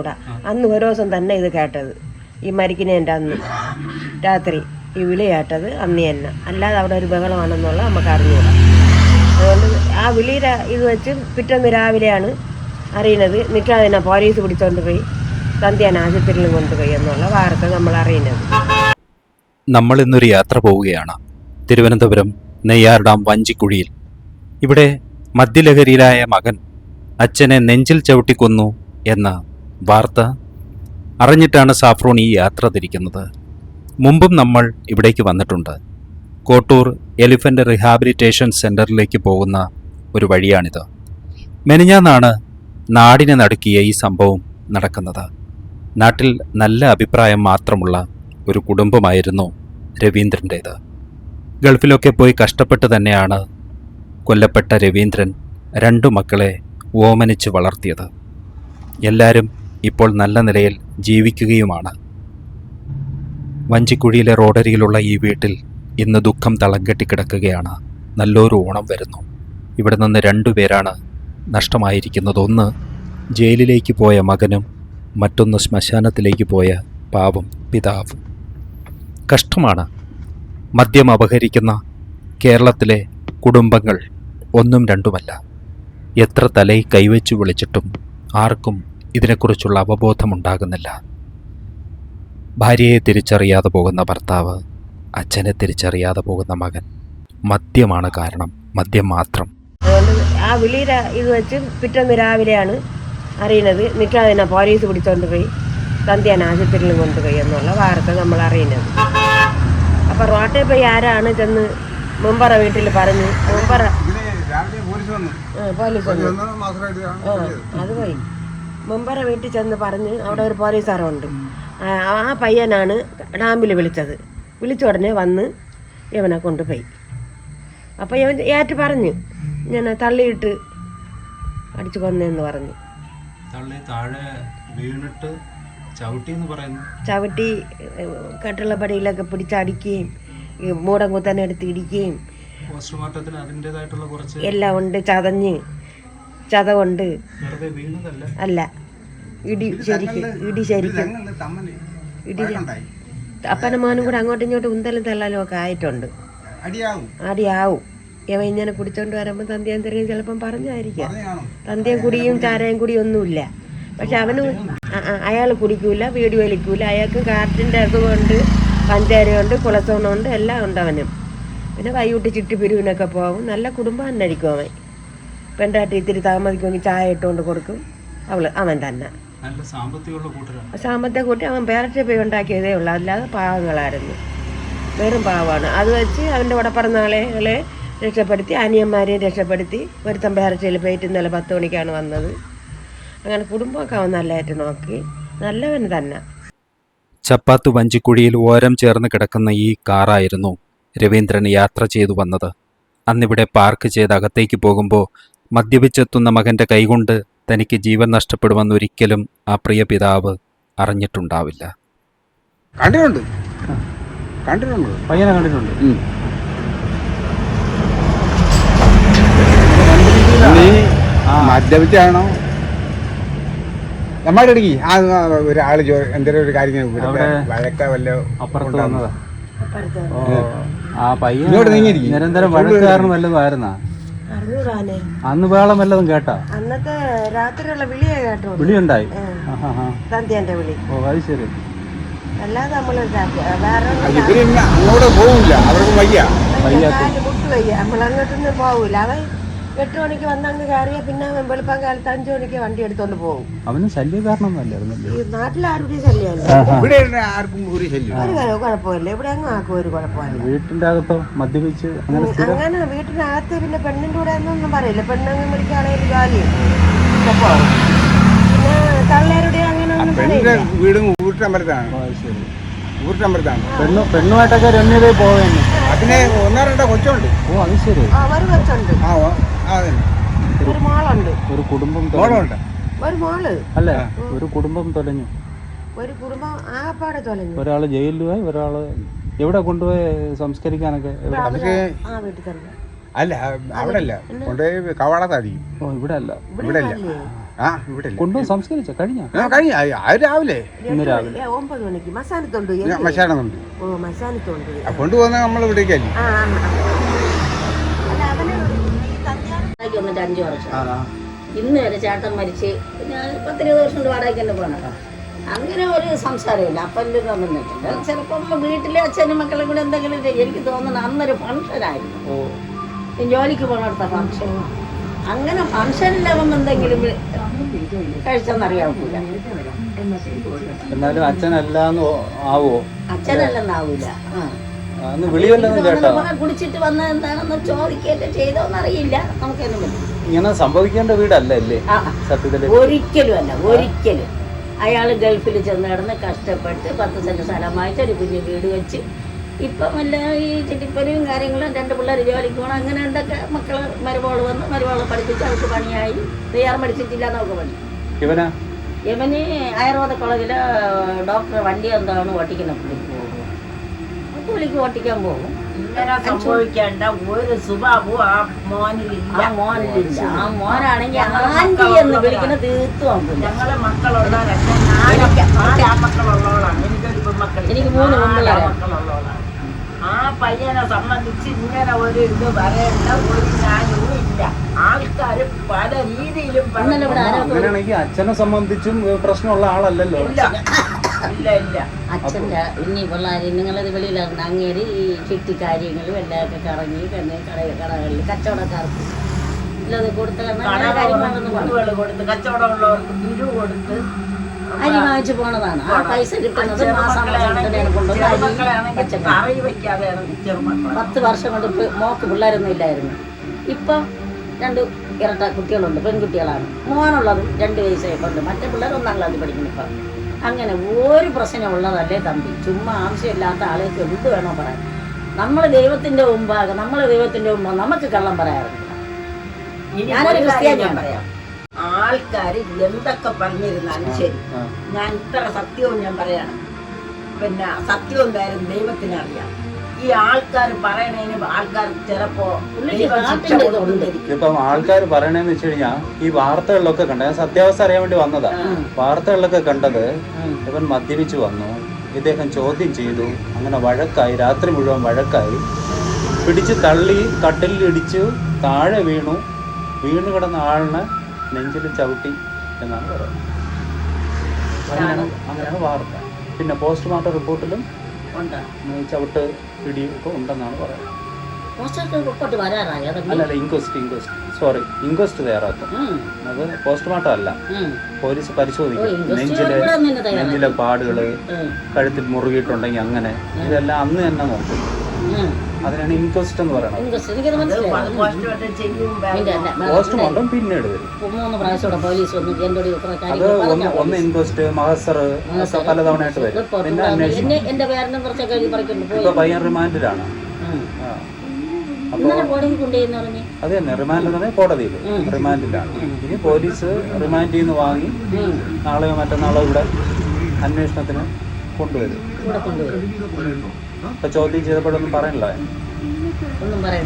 കൂടാ. അന്ന് ഒരു ദിവസം തന്നെ ഇത് കേട്ടത്. ഈ മരിക്കുന്നതിന്റെ അന്ന്. രാത്രി ഈ വിളി കേട്ടത് അന്ന് തന്നെ. അല്ലാതെ അവിടെ ഒരു ബഹളമാണെന്നുള്ള നമുക്ക് അറിഞ്ഞൂടാ. അതുകൊണ്ട് ആ വിളിയുടെ ഇത് വെച്ച് പിറ്റേന്ന് രാവിലെയാണ് അറിയുന്നത്. നിൽക്കാതെ പോലീസ് പിടിച്ചോണ്ട് പോയി സന്ധ്യാൻ ആശുപത്രിയിൽ കൊണ്ടുപോയി എന്നുള്ള വാർത്ത നമ്മൾ അറിയുന്നത്. നമ്മൾ ഇന്നൊരു യാത്ര പോവുകയാണ്. തിരുവനന്തപുരം നെയ്യാർ ഡാം വഞ്ചിക്കുഴിയിൽ. ഇവിടെ മദ്യലഹരിയിലായ മകൻ അച്ഛനെ നെഞ്ചിൽ ചവിട്ടിക്കൊന്നു എന്ന വാർത്ത. അറിഞ്ഞിട്ടാണ് സാഫ്രോൺ ഈ യാത്ര തിരിക്കുന്നത്. മുമ്പും നമ്മൾ ഇവിടേക്ക് വന്നിട്ടുണ്ട്. കോട്ടൂർ എലിഫന്റ് റീഹാബിലിറ്റേഷൻ സെന്ററിലേക്ക് പോകുന്ന ഒരു വഴിയാണിത്. മെനിഞ്ഞാന്നാണ് നാടിനെ നടുക്കിയ ഈ സംഭവം നടക്കുന്നത്. നാട്ടിൽ നല്ല അഭിപ്രായം മാത്രമുള്ള ഒരു കുടുംബമായിരുന്നു രവീന്ദ്രന്റേത് ഗൾഫിലൊക്കെ പോയി കഷ്ടപ്പെട്ട് തന്നെയാണ് കൊല്ലപ്പെട്ട രവീന്ദ്രൻ രണ്ടു മക്കളെ ഓമനിച്ച് വളർത്തിയത്. എല്ലാവരും ഇപ്പോൾ നല്ല നിലയിൽ ജീവിക്കുകയുമാണ്. വഞ്ചിക്കുഴിയിലെ റോഡരികിലുള്ള ഈ വീട്ടിൽ ഇന്ന് ദുഃഖം തളം കെട്ടിക്കിടക്കുകയാണ് നല്ലൊരു ഓണം വരുന്നു. ഇവിടെ നിന്ന് രണ്ടുപേരാണ് നഷ്ടമായിരിക്കുന്നത്. ഒന്ന് ജയിലിലേക്ക് പോയ മകനും മറ്റൊന്ന് ശ്മശാനത്തിലേക്ക് പോയ പാവം പിതാവ്. കഷ്ടമാണ്. മദ്യം അപഹരിക്കുന്ന കേരളത്തിലെ കുടുംബങ്ങൾ ഒന്നും രണ്ടുമല്ല. എത്ര തലയിൽ കൈവച്ചു വിളിച്ചിട്ടും ആർക്കും ഇതിനെക്കുറിച്ചുള്ള അവബോധമുണ്ടാകുന്നില്ല. ഭാര്യയെ തിരിച്ചറിയാതെ പോകുന്ന ഭർത്താവ് അച്ഛനെ തിരിച്ചറിയാതെ പോകുന്ന മകൻ മദ്യമാണ് കാരണം മദ്യം മാത്രം. ആ വിളി ഇത് വെച്ച് പിറ്റേന്ന് രാവിലെയാണ് അറിയുന്നത്. നിൽക്കാതെ പോലീസ് പിടിച്ചോണ്ട് പോയി സന്ധ്യാൻ ആശുപത്രിയിൽ കൊണ്ടുപോയി എന്നുള്ള വാർത്ത നമ്മൾ അറിയുന്നത്. അപ്പം റോട്ടിൽ പോയി ആരാണ് ചെന്ന് മുമ്പറ വീട്ടിൽ പറഞ്ഞു മുമ്പറ പോലീസ് വന്നു. അത് പോയി. മുമ്പറ വീട്ടിൽ ചെന്ന് പറഞ്ഞ് അവിടെ ഒരു പോലീസുകാരുണ്ട് ആ പയ്യനാണ് ഡാമിൽ വിളിച്ചത്. വിളിച്ച ഉടനെ വന്ന് ഇവനെ കൊണ്ടുപോയി. അപ്പോൾ ഇവൻ ഏറ്റ് പറഞ്ഞു ഞാൻ തള്ളിയിട്ട് അടിച്ചു കൊന്നെന്ന് പറഞ്ഞു. തള്ളി താഴെ വീണിട്ട് ചവിട്ടി എന്ന് പറയുന്നു. ചവിട്ടി കട്ടുള്ള പടിയിലൊക്കെ പിടിച്ചടിക്കുകയും മൂടം കുത്താനെടുത്ത് ഇടിക്കുകയും പോസ്റ്റ്മോർട്ടത്തിന് അതിന്റെതായിട്ടുള്ള കുറച്ച് എല്ലാം ഉണ്ട് ചതഞ്ഞ്. ചതവുണ്ട് കൊണ്ട് അല്ല. ഇടി ശരിക്കും ഇടി ശരിക്കും. ഇടി അപ്പനും മോനും കൂടെ അങ്ങോട്ടും ഇങ്ങോട്ടും ഉന്തലും തള്ളലും ഒക്കെ ആയിട്ടുണ്ട്. അടിയാവും. ഇവ ഇങ്ങനെ കുടിച്ചോണ്ട് വരുമ്പോൾ തന്തിയും തെറിയും ചിലപ്പം പറഞ്ഞായിരിക്കാം. തന്തിയും കുടിയും ചാരയും കുടിയും ഒന്നുമില്ല. പക്ഷെ അവന് അയാൾ കുടിക്കൂല വീട് വലിക്കൂല. അയാൾക്ക് കാറ്റിന്റെ അതുകൊണ്ട് പഞ്ചാരയുണ്ട് കുളസോണമുണ്ട് എല്ലാം ഉണ്ട് അവനും. പിന്നെ വൈകിട്ട് ചിട്ടിപിരിവിനൊക്കെ പോകും. നല്ല കുടുംബം തന്നെ ആയിരിക്കും അവൻ. പെണ്ടാട്ടി ഇത്തിരി താമസിക്കുമെങ്കിൽ ചായ ഇട്ടുകൊണ്ട് കൊടുക്കും. അവൾ അവൻ തന്നെ. നല്ല സാമ്പത്തികമുള്ള കൂട്ടരാണ്. സാമ്പത്തിക കൂട്ടി അവൻ പേരറ്റ് പോയി ഉണ്ടാക്കിയതേ ഉള്ളൂ. അല്ലാതെ പാവങ്ങളായിരുന്നു. വെറും പാവമാണ് അത് വെച്ച് അവന്റെ കൂടെ പറഞ്ഞ ആളുകളെ രക്ഷപ്പെടുത്തി അനിയന്മാരെയും രക്ഷപ്പെടുത്തി ഒരുത്തൻ പേരറ്റയിൽ പോയിട്ട് ഇന്നലെ പത്ത് മണിക്കാണ് വന്നത്. അങ്ങനെ കുടുംബമൊക്കെ അവൻ നല്ലതായിട്ട് നോക്കി. നല്ലവൻ തന്നെ. ചപ്പാത്ത് വഞ്ചിക്കുഴിയിൽ ഓരം ചേർന്ന് കിടക്കുന്ന ഈ കാറായിരുന്നു രവീന്ദ്രൻ യാത്ര ചെയ്തു വന്നത്. അന്നിവിടെ പാർക്ക് ചെയ്ത് അകത്തേക്ക് പോകുമ്പോൾ മദ്യപിച്ചെത്തുന്ന മകന്റെ കൈകൊണ്ട് തനിക്ക് ജീവൻ നഷ്ടപ്പെടുമെന്ന് ഒരിക്കലും ആ പ്രിയ പിതാവ് അറിഞ്ഞിട്ടുണ്ടാവില്ല. കണ്ടിട്ടുണ്ട്. കണ്ടിട്ടുണ്ട്. പയ്യനെ കണ്ടിട്ടുണ്ട്. ഉം. നീ മദ്യപിച്ചാണോ? നമ്മുടെ ഇടയ്ക്ക് ആ ഒരാൾ എന്തെങ്കിലും ഒരു കാര്യം ഇങ്ങനെ ഇവിടെ അവിടെ വഴക്ക വല്ല അപ്പുറത്ത് വന്നതാ. ആ പയ്യൻ ഇങ്ങോട്ട് നീങ്ങിയിരിക്ക്. നിരന്തരം വഴക്കുകാരൻ വല്ലതും ആയിരുന്നാ? അന്ന് വേളം വല്ലതും കേട്ടാ? അന്നത്തെ രാത്രിയുള്ള വിളിയെ കേട്ടോ വിളിയുണ്ടായി? വിളി. ഓ അത് ശരി. അല്ലാതെ നമ്മൾ അങ്ങോട്ട് പോവില്ല. അവർക്ക് വയ്യ. നമ്മൾ അങ്ങോട്ടൊന്നും പോകൂല അവൻ എട്ട് മണിക്ക് വന്നങ്ങ് കയറിയ പിന്നെ വെളുപ്പം കാലത്ത് അഞ്ചു മണിക്ക് വണ്ടി എടുത്തോണ്ട് പോകും. അവന് ശല്യകാരണമൊന്നും അല്ലായിരുന്നല്ലേ? ഈ നാട്ടിലാരുടെയും ശല്യമല്ല. ഇവിടെ ആർക്കും ഒരു ശല്യം ഒരു കുഴ- കുഴപ്പമില്ല. ഇവിടെ അങ്ങ് ആക്കും ഒരു കുഴപ്പമില്ല. വീട്ടിന്റെ അകത്തോ മദ്യപിച്ച് അങ്ങനെ വീട്ടിനകത്ത് പിന്നെ പെണ്ണിന്റെ കൂടെ ഒന്നും പറയില്ല. പെണ്ണങ്ങ് പിന്നെ തള്ളേരുടെ അങ്ങനെ ഒന്നും പെണ്ണിന്റെ പറയില്ല. വീടും ഊട്ടമ്പലത്താണ് ഓ, അത് ശരി. ഊട്ടമ്പലത്താണ് പെണ്ണു പെണ്ണുമായിട്ടൊക്കെ രമ്യതയിൽ പോവേന്നെ അതിന് ഒന്നോ രണ്ടോ കൊച്ചുണ്ട്. ഓ അത് ശരി. ആ ഒരു കൊച്ചുണ്ട്. ആ ഒരു മോളുണ്ട്. ഒരു കുടുംബം തൊലഞ്ഞു. മോളുണ്ട്. ഒരു മോൾ. അല്ലേ? ഒരു കുടുംബം തൊലഞ്ഞു ഒരു കുടുംബം ആകപ്പാടെ തൊലഞ്ഞു ഒരാൾ ജയിലിൽ പോയി ഒരാൾ എവിടെ കൊണ്ടുപോയി സംസ്കരിക്കാനൊക്കെ എവിടെ? അവർക്ക് ആ വീട്ടിൽ അല്ല അവിടെ അല്ല കൊണ്ടുപോയി കവാടത്താടി ഓ ഇവിടെ അല്ല ഇവിടെ അല്ല? ആ ഇവിടെ. കൊണ്ടുപോയി സംസ്കരിച്ച? കഴിഞ്ഞ? കഴിഞ്ഞ. രാവിലെ. ഇന്ന് രാവിലെ. ഒമ്പത് മണിക്ക്. മസാനത്തുണ്ട് മസാനത്തുണ്ട് കൊണ്ടുപോകുന്ന നമ്മൾ ഇവിടേക്കല്ലേ ആ ആ, ആ. അല്ല, അവന് ഈ കല്യാണം വാടകയ്ക്ക് വന്നിട്ട് അഞ്ചു വർഷം. ഇന്ന് വരെ ചേട്ടൻ മരിച്ച് ഞാൻ പത്തിരുപത് വർഷം കൊണ്ട് വാടകയ്ക്ക് തന്നെ പോകണം അങ്ങനെ ഒരു സംസാരമില്ല. അപ്പന്റെ തന്നിട്ടുണ്ട് ചിലപ്പം വീട്ടിലെ അച്ഛനും മക്കളും കൂടെ എന്തെങ്കിലും ചെയ്യും. എനിക്ക് തോന്നുന്നു അന്നൊരു ഫംഗ്ഷനായിരുന്നു ജോലിക്ക് പോകണടുത്ത ഫംഗ്ഷൻ അങ്ങനെ ഫംഗ്ഷനിലാവുമ്പോൾ എന്തെങ്കിലും കഴിച്ചെന്നറിയാവില്ല എന്നാലും അച്ഛനല്ലാന്ന് ആവോ? അച്ഛനല്ലെന്നാവൂല ആ. കുടിച്ചിട്ട് വന്ന എന്താണെന്ന് ചോദിക്കല്ലേ ചെയ്തോന്നറിയില്ല നമുക്കെന്നെ ഇങ്ങനെ സംഭവിക്കേണ്ട വീടല്ല അല്ലേ. സത്യത്തിൽ. ഒരിക്കലും അല്ല ഒരിക്കലും. അയാൾ ഗൾഫിൽ ചെന്ന് കിടന്ന് കഷ്ടപ്പെട്ട് പത്ത് സെന്റ് സ്ഥലം വാങ്ങിച്ച് ഒരു കുഞ്ഞു വീട് വെച്ച് ഇപ്പം എല്ലാം ഈ ചെട്ടിപ്പനിയും കാര്യങ്ങളും രണ്ട് പിള്ളേർ ജോലിക്ക് പോകണം അങ്ങനെ എന്തൊക്കെ മക്കൾ മരുമോൾ വന്ന് മരുമോളെ പഠിപ്പിച്ച് അവർക്ക് പണിയായി. തയ്യാർ പഠിച്ചിട്ടില്ല എന്നൊക്കെ പണി. ഇവനാ? യമന് ആയുർവേദ കോളേജിലെ ഡോക്ടർ വണ്ടി എന്താണ് ഓട്ടിക്കുന്ന പുള്ളി. പുള്ളിക്ക് ഓട്ടിക്കാൻ പോകും ഇങ്ങനെ സംഭവിക്കേണ്ട ഒരു സ്വഭാവവും ആ മോനിലില്ല. ആ മോനില്ല ആ മോനാണെങ്കിൽ ആന്റി എന്ന് വിളിക്കുന്ന തീർത്തും പിന്നെ ഞങ്ങളെ മക്കളുള്ളവരൊക്കെ നാല് നാല് ആമക്കളുള്ളവളാണ് എനിക്കൊരു പെൺമക്കൾ എനിക്ക് മൂന്ന്. മക്കളുള്ളവളാണ് ആ പയ്യനെ സംബന്ധിച്ച് ഇങ്ങനെ ഒരു ഇത് വരേണ്ട ഒരു ന്യായവും ഇല്ല. ആൾക്കാര് പല രീതിയിലും അങ്ങനെയാണെങ്കിൽ അച്ഛനെ സംബന്ധിച്ചും പ്രശ്നമുള്ള ആളല്ലല്ലോ അച്ഛന്റെ ഇനി പിള്ളേർ നിങ്ങളത് വെളിയിലിറങ്ങി അങ്ങേര് ഈ ചിട്ടി കാര്യങ്ങളും എല്ലാമൊക്കെ കറങ്ങി കണ്ണ് കട കടകളിൽ കച്ചവടക്കാർക്ക് ഇല്ലത് കൊടുത്ത കൊടുത്ത് കച്ചവടമുള്ളവർക്ക് പിരിവ് കൊടുത്ത്. അരി വാങ്ങിച്ചു പോണതാണ്. ആ പൈസ കിട്ടുന്നത് മാസം കൊണ്ടുവന്ന് പത്ത് വർഷം കൊണ്ട് മോക്ക് പിള്ളേരൊന്നും ഇല്ലായിരുന്നു. ഇപ്പം രണ്ട് ഇരട്ട കുട്ടികളുണ്ട് പെൺകുട്ടികളാണ്. മോനുള്ളതും രണ്ട് വയസ്സായി കൊണ്ട് മറ്റേ പിള്ളേർ ഒന്നാം ക്ലാസ്സിൽ പഠിക്കുന്നു ഇപ്പം. അങ്ങനെ ഒരു പ്രശ്നമുള്ളതല്ലേ തമ്പി? ചുമ്മാ ആവശ്യമില്ലാത്ത ആളുകൾക്ക് എന്ത് വേണോ പറയാൻ നമ്മൾ ദൈവത്തിന്റെ മുമ്പാകെ നമ്മളെ ദൈവത്തിന്റെ മുമ്പ് നമുക്ക് കള്ളം പറയാറുണ്ട്. ഞാനൊരു ക്രിസ്ത്യാനിയാണ്. പറയാം. ആൾക്കാര് എന്തൊക്കെ പറഞ്ഞിരുന്നാലും ശരി. ഞാൻ ഇത്ര സത്യവും ഞാൻ പറയാണ്. പിന്നെ സത്യം എന്തായാലും ദൈവത്തിന് അറിയാം ഈ ആൾക്കാർ ആൾക്കാർ ചിലപ്പോ. ഇപ്പം ആൾക്കാർ പറയണേന്ന് വെച്ച് കഴിഞ്ഞാൽ ഈ വാർത്തകളിലൊക്കെ കണ്ട ഞാൻ സത്യാവസ്ഥ അറിയാൻ വേണ്ടി വന്നതാ. വാർത്തകളിലൊക്കെ കണ്ടത് ഇവൻ മദ്യപിച്ചു വന്നു ഇദ്ദേഹം ചോദ്യം ചെയ്തു അങ്ങനെ വഴക്കായി രാത്രി മുഴുവൻ വഴക്കായി പിടിച്ച് തള്ളി കട്ടിലിൽ ഇടിച്ചു താഴെ വീണു വീണു കിടന്ന ആളിനെ നെഞ്ചിൽ ചവിട്ടി എന്നാണ് പറയുന്നത്. അങ്ങനെയാണ് അങ്ങനെയാണ് വാർത്ത. പിന്നെ പോസ്റ്റ്മോർട്ടം റിപ്പോർട്ടിലും ഉണ്ട്. പിടി ചവിട്ട് പിടിയൊക്കെ ഉണ്ടെന്നാണ് പറയുന്നത്. അല്ലല്ല ഇൻക്വസ്റ്റ് ഇൻക്വസ്റ്റ്. സോറി ഇൻക്വസ്റ്റ് തയ്യാറാക്കും. അത് പോസ്റ്റ്മോർട്ടം അല്ല. പോലീസ് പരിശോധിക്കും. നെഞ്ചിലെ. നെഞ്ചിലെ പാടുകൾ കഴുത്തിൽ മുറുകിയിട്ടുണ്ടെങ്കിൽ അങ്ങനെ. ഇതെല്ലാം അന്ന് തന്നെ നോക്കും. അതിനാണ് ഇൻക്വസ്റ്റ് എന്ന് പറയുന്നത് പോസ്റ്റ്മോർട്ടം പിന്നീട് വരും മൂന്ന് പ്രാവശ്യം പോലീസ് വന്ന്. എന്നോട് ഒന്ന് ഇൻക്വസ്റ്റ് മഹസർ പലതവണയായിട്ട് വരും. പിന്നെ എന്റെ പേരനും കുറച്ചൊക്കെ എഴുതി പോയി. ഇപ്പൊ പയ്യൻ റിമാൻഡിലാണ്. അത് തന്നെ. റിമാൻഡ് എന്ന് പറഞ്ഞാൽ കോടതിയിൽ റിമാൻഡിലാണ്. ഇനി പോലീസ് റിമാൻഡിൽ നിന്ന് വാങ്ങി. നാളെയോ മറ്റന്നാളോ ഇവിടെ അന്വേഷണത്തിന് കൊണ്ടുവരും. ഇപ്പൊ ചോദ്യം ചെയ്തപ്പോഴൊന്നും പറയണില്ല.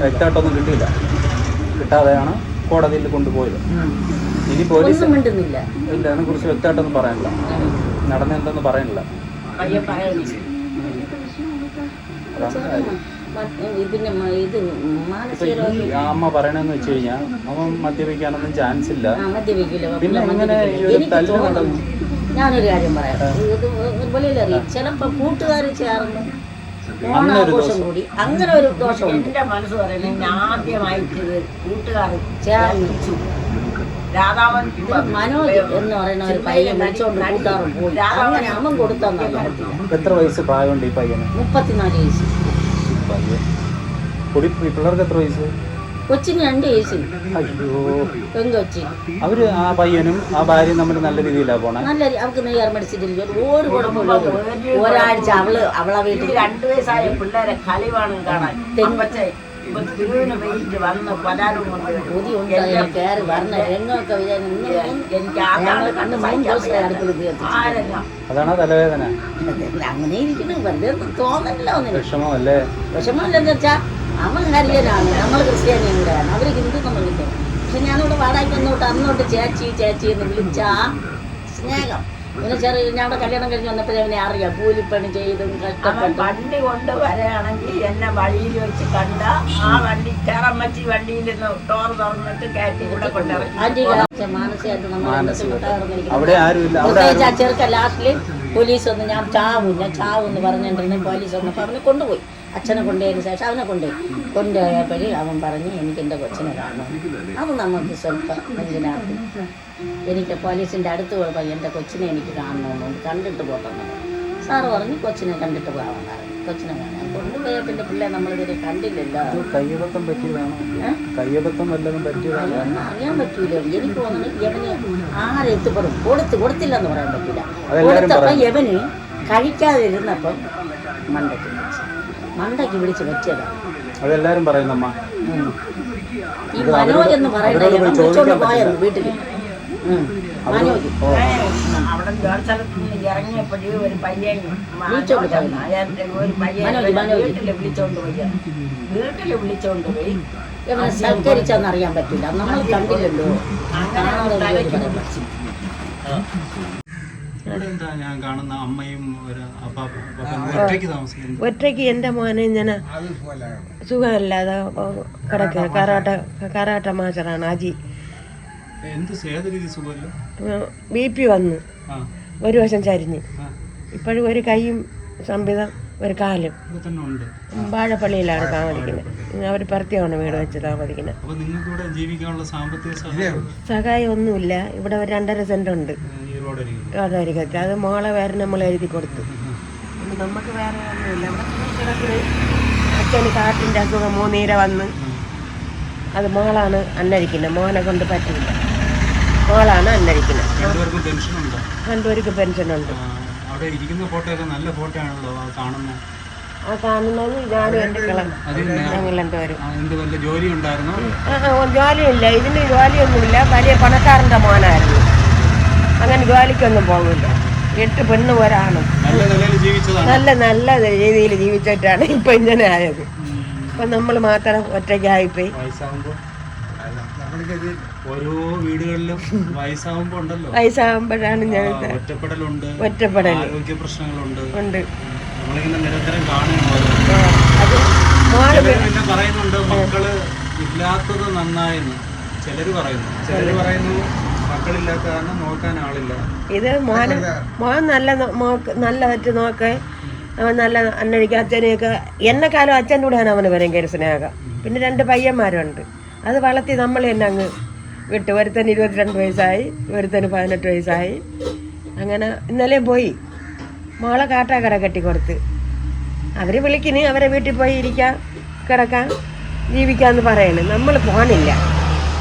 വ്യക്തമായിട്ടൊന്നും കിട്ടിയില്ല. കിട്ടാതെയാണ് കോടതിയിൽ കൊണ്ടുപോയത്. ഇനി പോലീസ് ഇല്ല അതിനെ കുറിച്ച് വ്യക്തമായിട്ടൊന്നും പറയാനില്ല നടന്നെന്തെന്ന് പറയണില്ല. അമ്മ പറയണെന്ന് വെച്ച് കഴിഞ്ഞാൽ അവൻ മദ്യപിക്കാനൊന്നും ചാൻസ് ഇല്ല. പിന്നെ അങ്ങനെ ഈ. ഒരു നടന്നു? ഞാനൊരു കാര്യം പറയാം. ചിലപ്പോ കൂട്ടുകാർ ചേർന്ന് ഓണാഘോഷം കൂടി അങ്ങനെ ഒരു ദോഷമുണ്ട് എന്റെ മനസ്സ് പറയുന്നത് ഞാൻ ആദ്യമായിട്ട് കൂട്ടുകാർ ചേർന്ന്. ചേർന്നു രാധാവൻ മനോജ് എന്ന് പറയുന്ന ഒരു പയ്യൻ വിളിച്ചോണ്ട് കൂട്ടാറും പോയി. അങ്ങനെ അവൻ കൊടുത്തെന്നല്ല എത്ര വയസ്സ് പ്രായമുണ്ട് ഈ പയ്യന്? മുപ്പത്തിനാല് വയസ്സ്. പിള്ളേർക്ക് എത്ര വയസ്സ്? കൊച്ചിന് രണ്ട് അയ്യോ. പെങ്കൊച്ചി അവർ ആ പയ്യനും ആ ഭാര്യയും തമ്മിൽ നല്ല രീതിയിലാ പോണേ? നല്ല അവർക്ക് നെയ്യാർ മടിച്ചിട്ടില്ല ഒരു കുഴപ്പമില്ല ഒരാഴ്ച അവൾ അവളെ വീട്ടിൽ രണ്ടു വയസ്സായ പിള്ളേരെ കളി വേണം കാണാൻ എനിക്ക് അതാണ് തലവേദന? അങ്ങനെ ഇരിക്കുന്നു വെറുതെ തോന്നല്ലോ വിഷമമല്ലേ? വിഷമമില്ലെന്ന് വെച്ചാൽ അവൻ ഹരിയനാണ് നമ്മൾ ക്രിസ്ത്യാനിയും കൂടെയാണ് അവർ ഹിന്ദു എന്ന് ഹിന്ദു പക്ഷെ ഞാനിവിടെ വാടകയ്ക്ക് വന്നോട്ട് അന്നോട്ട് ചേച്ചി ചേച്ചി എന്ന് വിളിച്ച ആ സ്നേഹം. പിന്നെ ചെറിയ ഞാൻ അവിടെ കല്യാണം കഴിഞ്ഞ് വന്നപ്പോഴേ അവനെ അറിയാം. കൂലിപ്പണി ചെയ്തും കഷ്ടപ്പെട്ടും. വണ്ടി കൊണ്ട് വരാണെങ്കിൽ എന്നെ വഴിയിൽ വെച്ച് കണ്ട ആ വണ്ടി ചേറമ്മച്ചി വണ്ടിയിൽ നിന്ന് ടോർ തുറന്നിട്ട് കയറ്റി കൂടെ കൊണ്ടുവരും. മാനസികമായിട്ട് നമ്മൾ. അവിടെ ആരുമില്ല. പോലീസ് വന്ന് ഞാൻ ചാവും ഞാൻ ചാവും എന്ന് പറഞ്ഞിട്ടുണ്ടെങ്കിൽ പോലീസ് വന്നപ്പോൾ അവനെ കൊണ്ടുപോയി. അച്ഛനെ കൊണ്ടുപോയതിന് ശേഷം അവനെ കൊണ്ടുപോയി. കൊണ്ടുപോയപ്പോഴേ അവൻ പറഞ്ഞ് എനിക്ക് എന്റെ കൊച്ചിനെ കാണണം. അത് നമുക്ക് സ്വല്പം നെഞ്ചിനകത്ത്. എനിക്ക് പോലീസിന്റെ അടുത്ത് പോയപ്പോൾ എന്റെ കൊച്ചിനെ എനിക്ക് കാണണമെന്നുണ്ട് കണ്ടിട്ട് പോട്ടെന്ന് സാറ് പറഞ്ഞു കൊച്ചിനെ കണ്ടിട്ട് പോകാൻ പറഞ്ഞു കൊച്ചിനെ കാണാൻ കൊണ്ടുപോയ പിന്നെ പിള്ളേ നമ്മളിതിനെ കണ്ടില്ലല്ലോ. കയ്യബദ്ധം പറ്റിയതാണോ? കയ്യബദ്ധം വല്ലതും പറ്റിയതാണോ? അറിയാൻ പറ്റൂല. എനിക്ക് തോന്നുന്നു യവന് ആരെത്തിപ്പെടും കൊടുത്ത് കൊടുത്തില്ലെന്ന് പറയാൻ പറ്റില്ല കൊടുത്തപ്പം. യവന് കഴിക്കാതിരുന്നപ്പം മണ്ടയ്ക്ക് വിളിച്ചു. മണ്ടയ്ക്ക് വിളിച്ച് പറ്റിയതാണ് അതെല്ലാരും പറയുന്നമ്മ. ഈ മനോജ് എന്ന് പറയുന്ന. വീട്ടിൽ അവിടെ ഇറങ്ങിയപ്പോഴും ഒരു പയ്യൻ ഒരു പയ്യൻ. വീട്ടിൽ വിളിച്ചോണ്ട് പോയി വീട്ടിൽ വിളിച്ചോണ്ട് പോയി. പറ്റില്ല. നമ്മൾ കണ്ടില്ലല്ലോ. ഞാൻ കാണുന്ന അമ്മയും ഒറ്റയ്ക്ക് എന്റെ മോനെ ഞാൻ സുഖമില്ലാതെ കിടക്കുക. കരാട്ട കരാട്ട മാസ്റ്ററാണ് അജി ബി പി വന്നു. ഒരു വശം ചരിഞ്ഞ്. ഇപ്പോഴും ഒരു കൈയും സംവിധം ഒരു കാലും. ഇവിടെ തന്നെ ഉണ്ട്. വാഴപ്പള്ളിയിലാണ് താമസിക്കുന്നത്. അവർ പരത്തിയാണ് വീട് വെച്ച് താമസിക്കുന്നത്. സഹായം സഹായം ഒന്നുമില്ല ഇവിടെ ഒരു രണ്ടര സെന്റ് ഉണ്ട്. അതായിരിക്കും അത് മോളെ വേറെ നമ്മൾ എഴുതി കൊടുത്തു. നമുക്ക് വേറെ ഒന്നുമില്ല. ഇവിടെ അച്ഛന് കാട്ടിന്റെ അസുഖം മൂന്നീര വന്ന്. അത് മോളാണ് അന്നരിക്കുന്നത്. മോനെ കൊണ്ട് പറ്റില്ല. മോളാണ് അന്നരിക്കുന്നത്. രണ്ടുപേർക്കും പെൻഷനുണ്ട് അവിടെ ഇരിക്കുന്ന ഫോട്ടോ ഒക്കെ നല്ല ഫോട്ടോ ആണല്ലോ ആ കാണുന്നത് ആ കാണുന്നത് ഞാനും എന്റെ കിളം അതിന് ഞങ്ങൾ രണ്ടുപേരും. വല്ല ജോലി ഉണ്ടായിരുന്നോ? ജോലിയില്ല. ഇതിന് ജോലിയൊന്നുമില്ല. വലിയ പണക്കാരന്റെ മോനായിരുന്നു. അങ്ങനെ ജോലിക്കൊന്നും പോകില്ല എട്ട് പെണ്ണ് ഒരാണും. നല്ല നല്ല നല്ല രീതിയിൽ ജീവിച്ചിട്ടാണ് ഇപ്പൊ ഇങ്ങനെ ആയത്. ഇപ്പൊ നമ്മൾ മാത്രം ഒറ്റയ്ക്കായിപ്പോയി. ഓരോ വീടുകളിലും വയസ്സാവുമ്പോ ഉണ്ടല്ലോ. വയസ്സാകുമ്പോഴാണ് ഞാൻ ഒറ്റപ്പെടലുണ്ട്. ഒറ്റപ്പെടൽ ആരോഗ്യ പ്രശ്നങ്ങളുണ്ട്. ഉണ്ട്. നമ്മളിങ്ങനെ നിരന്തരം കാണുന്നു പറയുന്നുണ്ട് മക്കൾ ഇല്ലാത്തത് നന്നായെന്ന്. ചിലര് പറയുന്നു. ചിലര് പറയുന്നു മക്കളില്ലാത്ത കാരണം നോക്കാൻ ആളില്ല. ഇത് മോന് മോൻ നല്ല നല്ല പറ്റി നോക്ക്. അവൻ നല്ല അന്നഴിക്ക് അച്ഛനെയൊക്കെ എന്നെക്കാലം അച്ഛന്റെ കൂടെയാണ് അവന് ഭയങ്കര സ്നേഹം. പിന്നെ രണ്ട് പയ്യന്മാരുണ്ട്. അത് വളർത്തി നമ്മൾ തന്നെ അങ്ങ് വിട്ടു. ഒരുത്തന് ഇരുപത്തിരണ്ട് വയസ്സായി ഒരുത്തന് പതിനെട്ട് വയസ്സായി. അങ്ങനെ ഇന്നലെയും പോയി. മോളെ കാട്ടാക്കട കെട്ടി കൊടുത്ത് അവർ വിളിക്കിന് അവരെ വീട്ടിൽ പോയി ഇരിക്കാം കിടക്കാം ജീവിക്കാന്ന് പറയണ്. നമ്മൾ പോകാനില്ല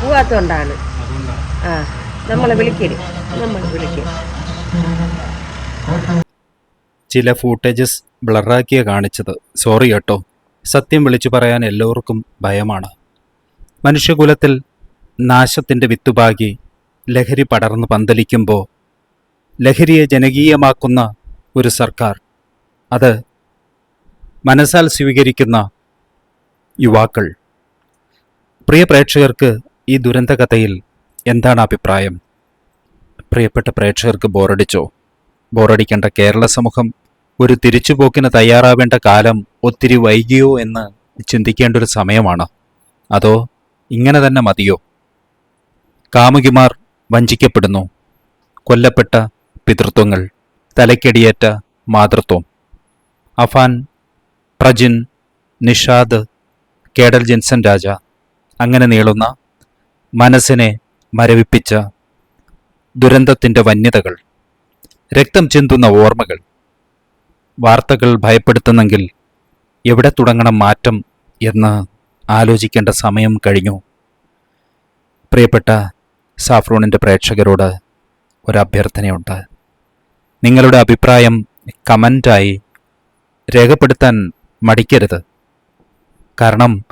പോവാത്തോണ്ടാണ്. ആ നമ്മളെ വിളിക്കരുത് നമ്മൾ വിളിക്കും. ചില ഫൂട്ടേജസ് ബ്ലറാക്കിയ കാണിച്ചത്. സോറി കേട്ടോ. സത്യം വിളിച്ചു പറയാൻ എല്ലാവർക്കും ഭയമാണ്. മനുഷ്യകുലത്തിൽ നാശത്തിന്റെ വിത്തുപാകി ലഹരി പടർന്നു പന്തലിക്കുമ്പോൾ ലഹരിയെ ജനകീയമാക്കുന്ന ഒരു സർക്കാർ. അത് മനസ്സാൽ സ്വീകരിക്കുന്ന യുവാക്കൾ. പ്രിയ പ്രേക്ഷകർക്ക് ഈ ദുരന്തകഥയിൽ എന്താണ് അഭിപ്രായം? പ്രിയപ്പെട്ട പ്രേക്ഷകർക്ക് ബോറടിച്ചോ? ബോറടിക്കേണ്ട കേരള സമൂഹം ഒരു തിരിച്ചുപോക്കിന് തയ്യാറാവേണ്ട കാലം ഒത്തിരി വൈകിയോ എന്ന് ചിന്തിക്കേണ്ട ഒരു സമയമാണ്? അതോ ഇങ്ങനെ തന്നെ മതിയോ? കാമുകിമാർ വഞ്ചിക്കപ്പെടുന്നു. കൊല്ലപ്പെട്ട പിതൃത്വങ്ങൾ തലക്കടിയേറ്റ മാതൃത്വം. അഫാൻ പ്രജിൻ നിഷാദ് കേഡൽ ജെൻസൻ രാജ അങ്ങനെ നീളുന്ന മനസ്സിനെ മരവിപ്പിച്ച ദുരന്തത്തിന്റെ വന്യതകൾ രക്തം ചിന്തുന്ന ഓർമ്മകൾ വാർത്തകൾ ഭയപ്പെടുത്തുന്നെങ്കിൽ എവിടെ തുടങ്ങണം മാറ്റം എന്ന് ആലോചിക്കേണ്ട സമയം കഴിഞ്ഞു. പ്രിയപ്പെട്ട സാഫ്രോണിന്റെ പ്രേക്ഷകരോട് ഒരഭ്യർത്ഥനയുണ്ട് നിങ്ങളുടെ അഭിപ്രായം കമന്റായി രേഖപ്പെടുത്താൻ മടിക്കരുത്. കാരണം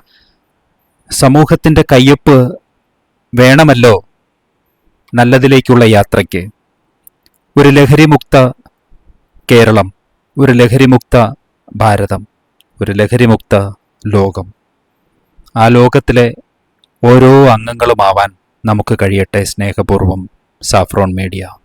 സമൂഹത്തിന്റെ കയ്യൊപ്പ് വേണമല്ലോ നല്ലതിലേക്കുള്ള യാത്രയ്ക്ക്. ഒരു ലഹരിമുക്ത കേരളം ഒരു ലഹരിമുക്ത ഭാരതം ഒരു ലഹരിമുക്ത ലോകം. ആ ലോകത്തിലെ ഓരോ അംഗങ്ങളുമാവാൻ നമുക്ക് കഴിയട്ടെ സ്നേഹപൂർവം സാഫ്രോൺ മീഡിയ.